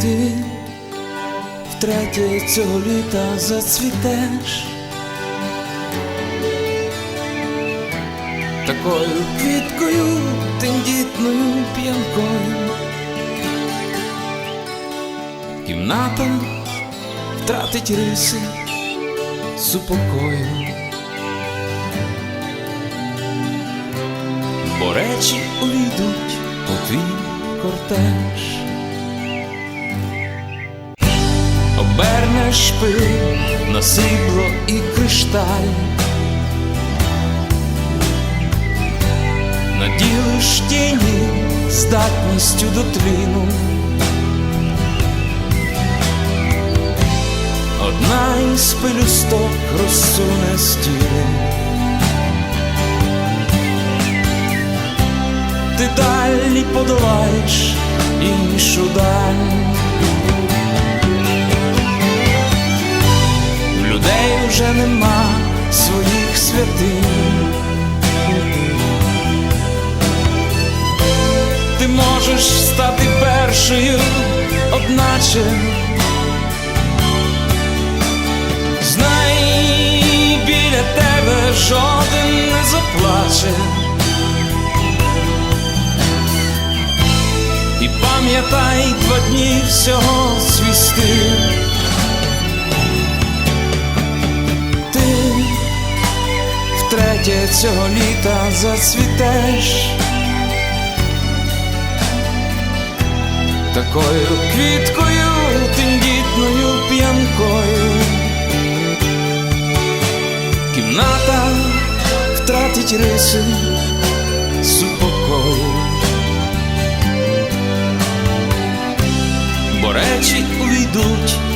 ти втретє цього літа зацвітеш. Такою квіткою, тендітною п'янкою. Кімната втратить риси супокою. Бо речі увійдуть у твій кортеж. Обернеш пил на срібло і кришталь. Наділиш тіні здатністю до тліну. Одна із пелюсток розсуне стіни. Ти далі подолаєш іншу даль. Своїх. Ти можеш стати першою, одначе. Знай, біля тебе жоден не заплаче. І пам'ятай два дні втретє цього літа зацвітеш. Такою квіткою, тендітною п'янкою. Кімната втратить риси супокою. Бо речі увійдуть